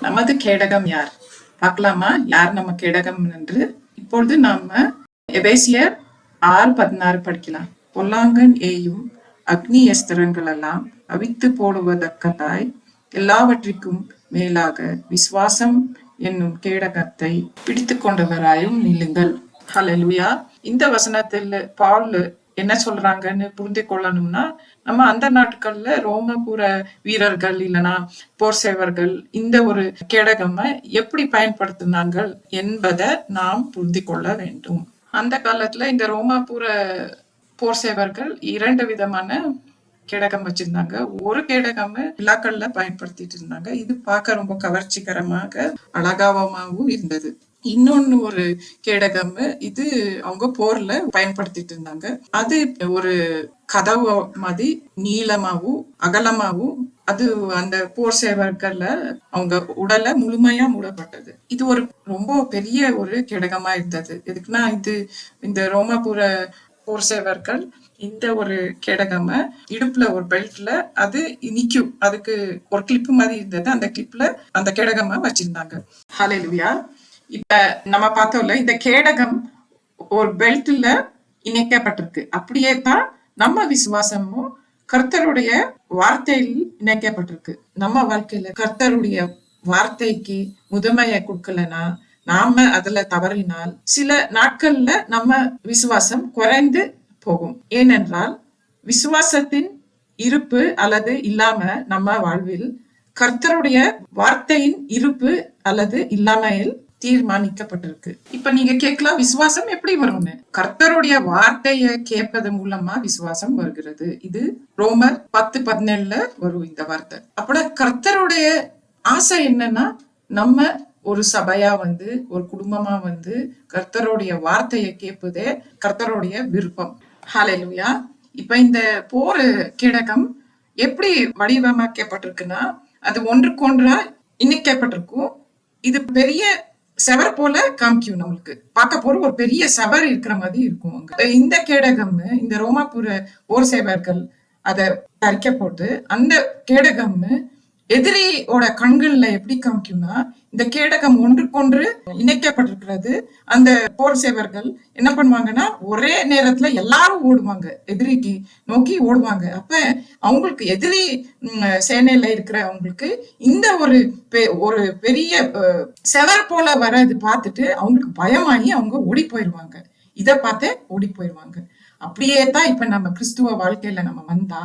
நமது கேடகம் யார்? பார்க்கலாமா? யார் நம்ம கேடகம் என்று? இப்பொழுது நாம எபேசியர் ஆறு பதினாறு படிக்கலாம். பொல்லாங்கன் ஏயும் அக்னி எஸ்திரங்கள் எல்லாம் அவித்து போடுவதற்கதாய் எல்லாவற்றிற்கும் மேலாக விசுவாசம் என்னும் கேடகத்தை பிடித்து கொண்டவராயும் நில்லுங்கள். ஹலலுயா இந்த வசனத்தில் பால் என்ன சொல்றாங்கன்னு புரிந்து கொள்ளணும்னா நம்ம அந்த நாட்கள்ல ரோமபுர வீரர்கள் இல்லைனா போர் சேவர்கள் இந்த ஒரு கேடகமை எப்படி பயன்படுத்தினாங்க என்பதை நாம் புரிந்து கொள்ள வேண்டும். அந்த காலத்துல இந்த ரோமாபுர போர் சேவர்கள் இரண்டு விதமான கேடகம் வச்சிருந்தாங்க. ஒரு கேடகம் விழாக்கள்ல பயன்படுத்திட்டு இருந்தாங்க. இது பார்க்க ரொம்ப கவர்ச்சிகரமாக அழகாவமாகவும் இருந்தது. இன்னொன்னு ஒரு கேடகம் இது அவங்க போர்ல பயன்படுத்திட்டு இருந்தாங்க. அது ஒரு கதவு மாதிரி நீளமாவும் அகலமாவும் அது அந்த போர் சேவர்கள்ல அவங்க உடலை முழுமையா மூடப்பட்டது. இது ஒரு ரொம்ப பெரிய ஒரு கேடகமா இருந்தது. எதுக்குன்னா இது இந்த ரோமாபுர போர் சேவர்கள் இந்த ஒரு கேடகம இடுப்புல ஒரு பெல்ட்ல அது நிக்கும். அதுக்கு ஒரு கிளிப்பு மாதிரி இருந்தது. அந்த கிளிப்ல அந்த கேடகம வச்சிருந்தாங்க. ஹalleluya. இப்ப நம்ம பார்த்தோம்ல இந்த கேடகம் ஒரு பெல்ட்ல இணைக்கப்பட்டிருக்கு. அப்படியே தான் நம்ம விசுவாசமும் கர்த்தருடைய வார்த்தையில் இணைக்கப்பட்டிருக்கு. நம்ம வாழ்க்கையில கர்த்தருடைய வார்த்தைக்கு முதுமையை கொடுக்கலனா நாம அதுல தவறினால் சில நாட்கள்ல நம்ம விசுவாசம் குறைந்து போகும். ஏனென்றால் விசுவாசத்தின் இருப்பு அல்லது இல்லாம நம்ம வாழ்வில் கர்த்தருடைய வார்த்தையின் இருப்பு அல்லது இல்லாமையில் தீர்மானிக்கப்பட்டிருக்கு. இப்ப நீங்க கேட்கலாம் விசுவாசம் எப்படி வரும்னு? கர்த்தருடைய வார்த்தையை கேட்பது மூலமா விசுவாசம் வருகிறது. இது ரோமர் பத்து பதினேழுல வரும் இந்த வார்த்தை. அப்பட கர்த்தருடைய ஆசை என்னன்னா நம்ம ஒரு சபையா வந்து ஒரு குடும்பமா வந்து கர்த்தருடைய வார்த்தையை கேட்பதே கர்த்தருடைய விருப்பம். ஹalleluya இப்ப இந்த போர் கிடகம் எப்படி வடிவமைக்கப்பட்டிருக்குன்னா அது ஒன்றுக்கொன்றா இணைக்கப்பட்டிருக்கும். இது பெரிய செவர் போல காமிக்கும் நம்மளுக்கு. பார்க்க போற ஒரு பெரிய செவர் இருக்கிற மாதிரி இருக்கும் அங்க. இந்த கேடகம் இந்த ரோமாபுர ஓர் சேவர்கள் அதை தரிக்க போட்டு அந்த கேடகம் எதிரியோட கண்கள்ல எப்படி காமிக்கும்னா இந்த கேடகம் ஒன்றுக்கொன்று இணைக்கப்பட்டிருக்கிறது. அந்த போர் சேவர்கள் என்ன பண்ணுவாங்கன்னா ஒரே நேரத்துல எல்லாரும் ஓடுவாங்க. எதிரிக்கு நோக்கி ஓடுவாங்க. அப்ப அவங்களுக்கு எதிரி சேனையில இருக்கிற அவங்களுக்கு இந்த ஒரு பெ- ஒரு பெரிய செவர் போல வர்றது பார்த்துட்டு அவங்களுக்கு பயமாகி அவங்க ஓடி போயிடுவாங்க இதை பார்த்தே ஓடி போயிடுவாங்க அப்படியே தான் இப்ப நம்ம கிறிஸ்துவ வாழ்க்கையில நம்ம வந்தா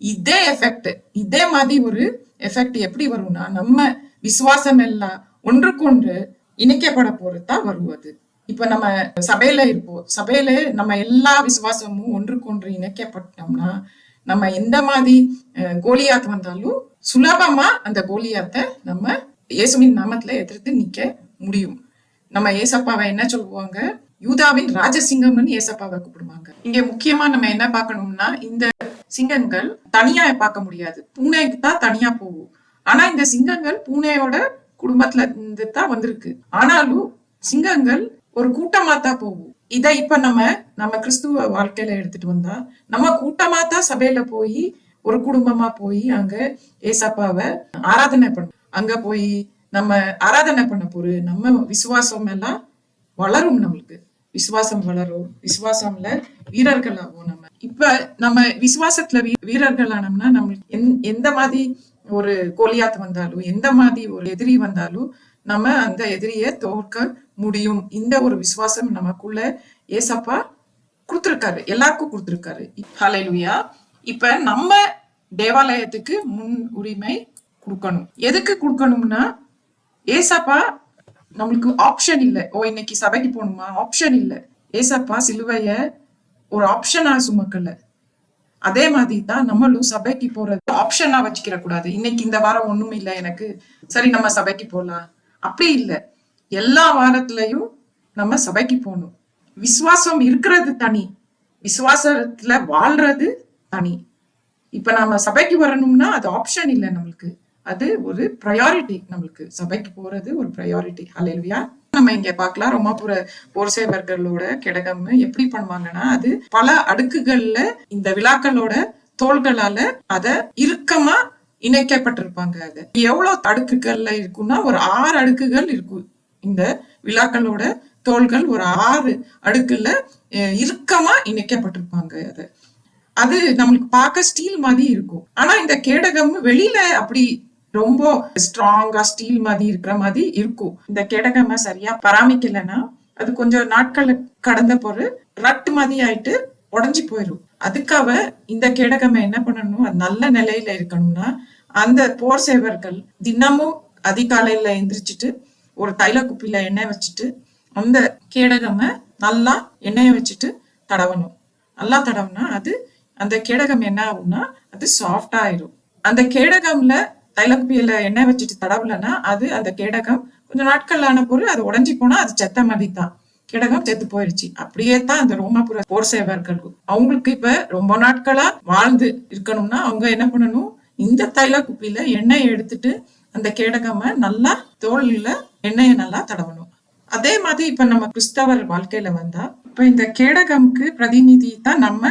இதே எஃபெக்ட் இதே மாதிரி ஒரு எஃபெக்ட் எப்படி வரும்னா நம்ம விசுவாசம் எல்லாம் ஒன்றுக்கொன்று இணைக்கப்பட போறதுதான் வருவது இப்ப நம்ம சபையில இருப்போம். சபையில நம்ம எல்லா விசுவாசமும் ஒன்றுக்கொன்று இணைக்கப்பட்டோம்னா நம்ம எந்த மாதிரி கோலியாத் வந்தாலும் சுலபமா அந்த கோலியாத்தை நம்ம இயேசுவின் நாமத்துல எதிர்த்து நிக்க முடியும். நம்ம ஏசப்பாவை என்ன சொல்லுவாங்க? யூதாவின் ராஜசிங்கம்னு ஏசப்பாவை கூப்பிடுவாங்க. இங்க முக்கியமா நம்ம என்ன பார்க்கணும்னா இந்த சிங்கங்கள் தனியா பார்க்க முடியாது. பூனைக்கு தான் தனியா போகும் ஆனா இந்த சிங்கங்கள் பூனையோட குடும்பத்துல இருந்து தான் வந்திருக்கு. ஆனாலும் சிங்கங்கள் ஒரு கூட்டமா தான் போகும் இதை இப்ப நம்ம நம்ம கிறிஸ்துவ வாழ்க்கையில எடுத்துட்டு வந்தா நம்ம கூட்டமா தான் சபையில போய் ஒரு குடும்பமா போய் அங்க ஏசப்பாவை ஆராதனை பண்ண அங்க போய் நம்ம ஆராதனை பண்ண போரு நம்ம விசுவாசம் எல்லாம் வளரும் நம்மளுக்கு. விசுவாசம் வளரும். விசுவாசம்ல வீரர்கள் ஆகும் நம்ம. இப்ப நம்ம விசுவாசத்துல வீ- வீரர்கள் ஆனோம்னா நம்மளுக்கு எந்- எந்த மாதிரி ஒரு கோலியாத் வந்தாலும் எந்த மாதிரி ஒரு எதிரி வந்தாலும் நம்ம அந்த எதிரியை தோற்க முடியும். இந்த ஒரு விசுவாசம் நமக்குள்ள ஏசப்பா கொடுத்துருக்காரு. எல்லாருக்கும் கொடுத்துருக்காரு. ஹalleluya. இப்ப நம்ம தேவாலயத்துக்கு முன் உரிமை கொடுக்கணும். எதுக்கு கொடுக்கணும்னா ஏசப்பா நம்மளுக்கு ஆப்ஷன் இல்லை. ஓ இன்னைக்கு சபைக்கு போகணுமா? ஆப்ஷன் இல்லை. ஏசப்பா சிலுவைய ஒரு ஆப்ஷனா சுமக்கல. அதே மாதிரி தான் நம்மளும் சபைக்கு போறது. ஆப்ஷனா வச்சுக்கிற கூடாது. இன்னைக்கு இந்த வாரம் ஒண்ணும் இல்லை எனக்கு. சரி நம்ம சபைக்கு போலாம். அப்படி இல்லை. எல்லா வாரத்திலையும் நம்ம சபைக்கு போகணும் விசுவாசம் இருக்கிறது தனி. விசுவாசத்துல வாழ்றது தனி. இப்ப நாம சபைக்கு வரணும்னா அது ஆப்ஷன் இல்லை நம்மளுக்கு. அது ஒரு ப்ரையாரிட்டி நம்மளுக்கு. சபைக்கு போறது ஒரு ப்ரையாரிட்டி ஹalleluya நம்ம இங்க பார்க்கலாம். ரோமாபுர போர் சேவர்களோட கிடகம் எப்படி பண்ணுவாங்கன்னா அது பல அடுக்குகள்ல இந்த விழாக்களோட தோள்களால அத இறுக்கமா இணைக்கப்பட்டிருப்பாங்க அது. எவ்வளவு அடுக்குகள்ல இருக்கும்னா ஒரு ஆறு அடுக்குகள் இருக்கும். இந்த விழாக்களோட தோள்கள் ஒரு ஆறு அடுக்குல இறுக்கமா இணைக்கப்பட்டிருப்பாங்க அது. அது நம்மளுக்கு பார்க்க ஸ்டீல் மாதிரி இருக்கும். ஆனா இந்த கேடகம் வெளியில அப்படி ரொம்ப ஸ்ட்ராங்கா ஸ்டீல் மாதிரி இருக்கிற மாதிரி இருக்கும். இந்த கெடகம சரியா பராமரிக்கலன்னா அது கொஞ்சம் நாட்கள் கடந்த பிறகு ரட்டு மாதிரி ஆயிட்டு உடஞ்சி போயிடும் அதுக்காக இந்த கேடகம என்ன பண்ணணும்? அது நல்ல நிலையில இருக்கணும்னா அந்த போர் சேவர்கள் தினமும் அதிகாலையில எந்திரிச்சிட்டு ஒரு தைல குப்பில எண்ணெய் வச்சுட்டு அந்த கேடகம நல்லா எண்ணெயை வச்சுட்டு தடவணும். நல்லா தடவுனா அது அந்த கேடகம் என்ன ஆகும்னா அது சாஃப்ட் ஆயிரும். அந்த கேடகம்ல தைலக்குப்பியில எண்ணெய் வச்சுட்டு தடவலைன்னா அது அந்த கேடகம் கொஞ்ச நாட்கள் ஆன பொருள் அது உடஞ்சி போனா அது செத்த மாதிரி தான். கிடகம் செத்து போயிடுச்சு அப்படியே தான் அந்த ரோமாபுர போர் சேவர்கள் அவங்களுக்கு இப்ப ரொம்ப நாட்களா வாழ்ந்து இருக்கணும்னா அவங்க என்ன பண்ணணும்? இந்த தைல குப்பியில எண்ணெய் எடுத்துட்டு அந்த கேடகம நல்லா தோல்ல எண்ணெயை நல்லா தடவணும். அதே மாதிரி இப்ப நம்ம கிறிஸ்தவர் வாழ்க்கையில வந்தா இப்ப இந்த கேடகம்க்கு பிரதிநிதி தான் நம்ம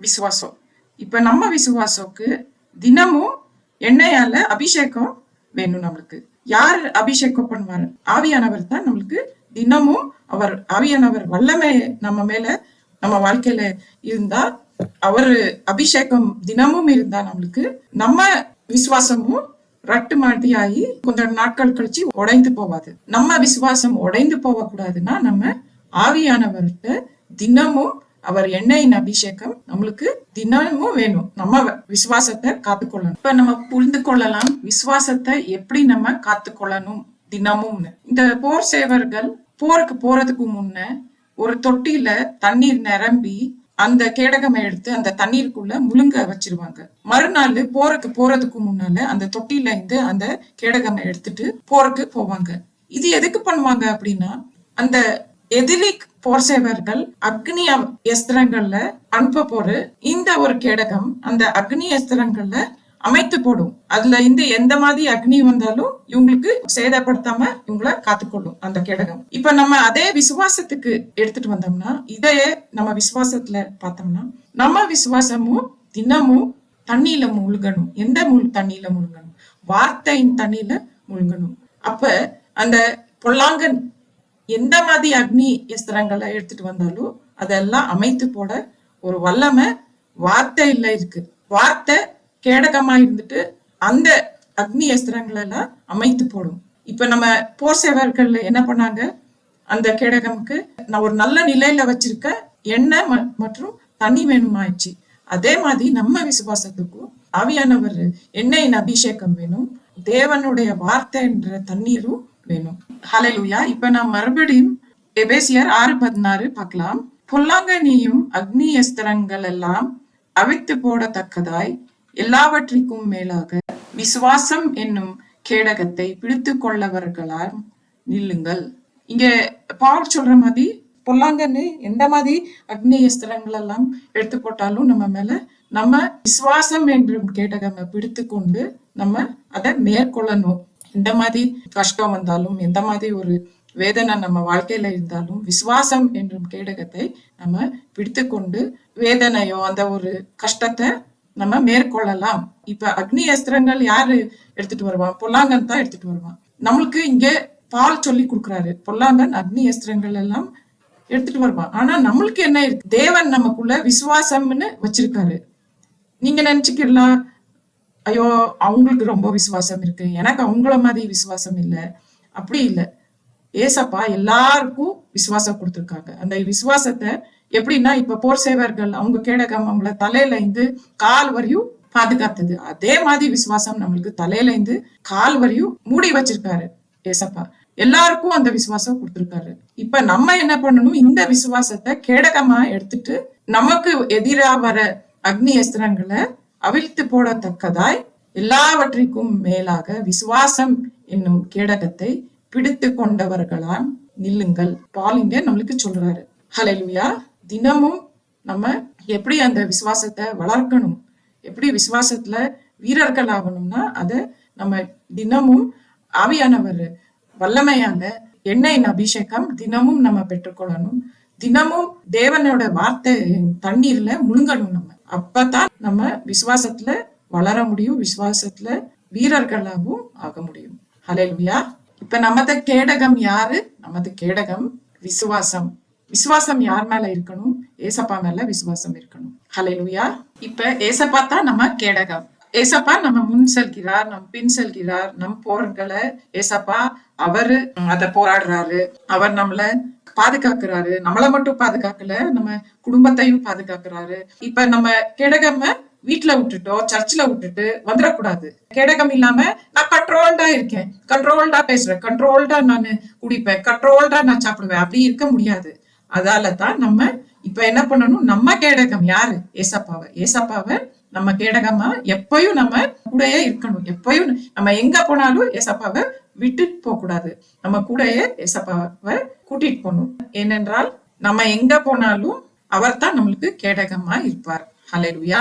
விசுவாசம். இப்ப நம்ம விசுவாசம்க்கு தினமும் எண்ணெயால அபிஷேகம் வேணும் நம்மளுக்கு. யார் அபிஷேகம் பண்ணுவார்? ஆவியானவர் தான் நம்மளுக்கு தினமும் அவர் ஆவியானவர் வல்லமை நம்ம மேல நம்ம வாழ்க்கையில இருந்தா அவர் அபிஷேகம் தினமும் இருந்தா நம்மளுக்கு நம்ம விசுவாசமும் ரட்டு மாட்டியாகி ஆகி கொஞ்சம் நாட்கள் கழிச்சு உடைந்து போவாது. நம்ம விசுவாசம் உடைந்து போக கூடாதுன்னா நம்ம ஆவியானவர்கிட்ட தினமும் அவர் எண்ணெயின் அபிஷேகம் நம்மளுக்கு தினமும் வேணும். நம்ம விசுவாசத்தை காத்துக்கொள்ளணும். இப்ப நம்ம புரிந்து கொள்ளலாம் விசுவாசத்தை எப்படி நம்ம காத்துக்கொள்ளணும் தினமும்னு. இந்த போர் சேவர்கள் போருக்கு போறதுக்கு முன்ன ஒரு தொட்டியில தண்ணீர் நிரம்பி அந்த கேடகமை எடுத்து அந்த தண்ணீருக்குள்ள முழுங்க வச்சிருவாங்க. மறுநாள் போருக்கு போறதுக்கு முன்னால அந்த தொட்டியில இருந்து அந்த கேடகமை எடுத்துட்டு போருக்கு போவாங்க. இது எதுக்கு பண்ணுவாங்க அப்படின்னா அந்த எதிரி போர் சேவர்கள் அக்னி எஸ்திரங்கள்ல அனுப்ப போரு இந்த ஒரு கேடகம் அந்த அக்னி எஸ்திரங்கள்ல அமைத்து போடும். அதுல இருந்து எந்த மாதிரி அக்னி வந்தாலும் இவங்களுக்கு சேதப்படுத்தாம இவங்கள காத்துக்கொள்ளும் அந்த கேடகம். இப்ப நம்ம அதே விசுவாசத்துக்கு எடுத்துட்டு வந்தோம்னா இதையே நம்ம விசுவாசத்துல பார்த்தோம்னா நம்ம விசுவாசமும் தினமும் தண்ணியில முழுகணும். எந்த முழு தண்ணியில முழுகணும்? வார்த்தையின் தண்ணியில முழுகணும். அப்ப அந்த பொல்லாங்கன் எந்த மாதிரி அக்னி எஸ்திரங்களை எடுத்துட்டு வந்தாலும் அதெல்லாம் அமைத்து போட ஒரு வல்லமை வார்த்தை இல்லை இருக்கு. வார்த்தை கேடகமா இருந்துட்டு அந்த அக்னி எஸ்திரங்களை எல்லாம் அமைத்து போடும். இப்ப நம்ம போர் சேவர்கள் என்ன பண்ணாங்க? அந்த கேடகமுக்கு நான் ஒரு நல்ல நிலையில வச்சிருக்க எண்ணெய் ம- மற்றும் தண்ணி வேணுமாயிடுச்சு. அதே மாதிரி நம்ம விசுவாசத்துக்கும் ஆவியானவர் எண்ணெயின் அபிஷேகம் வேணும். தேவனுடைய வார்த்தை என்ற தண்ணீரும் வேணும். ஹலலுயா இப்ப நான் மறுபடியும் எபேசியர் ஆறு பதினாறு பார்க்கலாம். பொல்லாங்கனியும் அக்னி எஸ்திரங்கள் எல்லாம் அவித்து போடத்தக்கதாய் எல்லாவற்றிற்கும் மேலாக விசுவாசம் என்னும் கேடகத்தை பிடித்து கொள்ளவர்களால் நில்லுங்கள். இங்க பால் சொல்ற மாதிரி பொல்லாங்கன்னு எந்த மாதிரி அக்னி எஸ்திரங்கள் எல்லாம் எடுத்து போட்டாலும் நம்ம மேல நம்ம விசுவாசம் என்றும் கேடகமை பிடித்து கொண்டு நம்ம அதை மேற்கொள்ளணும். எந்த மாதிரி கஷ்டம் வந்தாலும் எந்த மாதிரி ஒரு வேதனை நம்ம வாழ்க்கையில இருந்தாலும் விசுவாசம் என்றும் கேடகத்தை நம்ம பிடித்து கொண்டு வேதனையோ அந்த ஒரு கஷ்டத்தை நம்ம மேற்கொள்ளலாம். இப்ப அக்னி அஸ்திரங்கள் யாரு எடுத்துட்டு வருவான் பொல்லாங்கன் தான் எடுத்துட்டு வருவான் நம்மளுக்கு இங்க பால் சொல்லி கொடுக்குறாரு. பொல்லாங்கன் அக்னி அஸ்திரங்கள் எல்லாம் எடுத்துட்டு வருவான் ஆனா நம்மளுக்கு என்ன இருக்கு? தேவன் நமக்குள்ள விசுவாசம்னு வச்சிருக்காரு. நீங்க நினைச்சுக்கலாம் ஐயோ அவங்களுக்கு ரொம்ப விசுவாசம் இருக்கு. எனக்கு அவங்கள மாதிரி விசுவாசம் இல்லை. அப்படி இல்லை. ஏசப்பா எல்லாருக்கும் விசுவாசம் கொடுத்துருக்காங்க. அந்த விசுவாசத்தை எப்படின்னா இப்ப போர் சேவர்கள் அவங்க கேடகம் அவங்கள தலையில இருந்து கால் வரையும் பாதுகாத்தது. அதே மாதிரி விசுவாசம் நம்மளுக்கு தலையில இருந்து கால் வரையும் மூடி வச்சிருக்காரு ஏசப்பா. எல்லாருக்கும் அந்த விசுவாசம் கொடுத்துருக்காரு. இப்ப நம்ம என்ன பண்ணணும்? இந்த விசுவாசத்தை கேடகமா எடுத்துட்டு நமக்கு எதிராக வர அக்னி அஸ்திரங்களை அவிழ்த்து போடத்தக்கதாய் எல்லாவற்றிற்கும் மேலாக விசுவாசம் என்னும் கேடகத்தை பிடித்து கொண்டவர்களாம் நில்லுங்கள். பாலிங்க நம்மளுக்கு சொல்றாரு. ஹalleluya தினமும் நம்ம எப்படி அந்த விசுவாசத்தை வளர்க்கணும்? எப்படி விசுவாசத்துல வீரர்கள் ஆகணும்னா அதை நம்ம தினமும் ஆவியானவர் வல்லமையான எண்ணெயின் அபிஷேகம் தினமும் நம்ம பெற்றுக்கொள்ளணும். தினமும் தேவனோட வார்த்தை தண்ணீர்ல முழுங்கணும் நம்ம. அப்பதான் நம்ம விசுவாசத்துல வளர முடியும் விசுவாசத்துல வீரர்களாகவும் ஆக முடியும். ஹலெல்வியா இப்ப நமது கேடகம் யாரு? நமது கேடகம் விசுவாசம். விசுவாசம் யார் மேல இருக்கணும்? ஏசப்பா மேல விசுவாசம் இருக்கணும். ஹalleluya இப்ப ஏசப்பா தான் நம்ம கேடகம். ஏசப்பா நம்ம முன் செல்கிறார் நம் பின் செல்கிறார் நம் போர்களை. ஏசப்பா அவரு அத போராடுறாரு. அவர் நம்மள பாதுகாக்கிறாரு. நம்மள மட்டும் பாதுகாக்கல நம்ம குடும்பத்தையும் பாதுகாக்கிறாரு. இப்ப நம்ம கிடகம வீட்டுல விட்டுட்டோ சர்ச்ல விட்டுட்டு வந்துடக்கூடாது. கேடகம் இல்லாம நான் கண்ட்ரோல்டா இருக்கேன். கண்ட்ரோல்டா பேசுறேன். கண்ட்ரோல்டா நான் குடிப்பேன். கண்ட்ரோல்டா நான் சாப்பிடுவேன். அப்படி இருக்க முடியாது. அதால தான் நம்ம இப்ப என்ன பண்ணணும்? நம்ம கேடகம் யாரு? ஏசப்பாவை. ஏசப்பாவை நம்ம கேடகமா எப்பயும் நம்ம கூடயே இருக்கணும். எப்பயும் நம்ம எங்க போனாலும் ஏசப்பாவை விட்டுட்டு போக கூடாது நம்ம கூடயே ஏசப்பாவை கூட்டிட்டு போகணும். ஏனென்றால் நம்ம எங்க போனாலும் அவர் தான் நம்மளுக்கு கேடகமா இருப்பார். ஹalleluya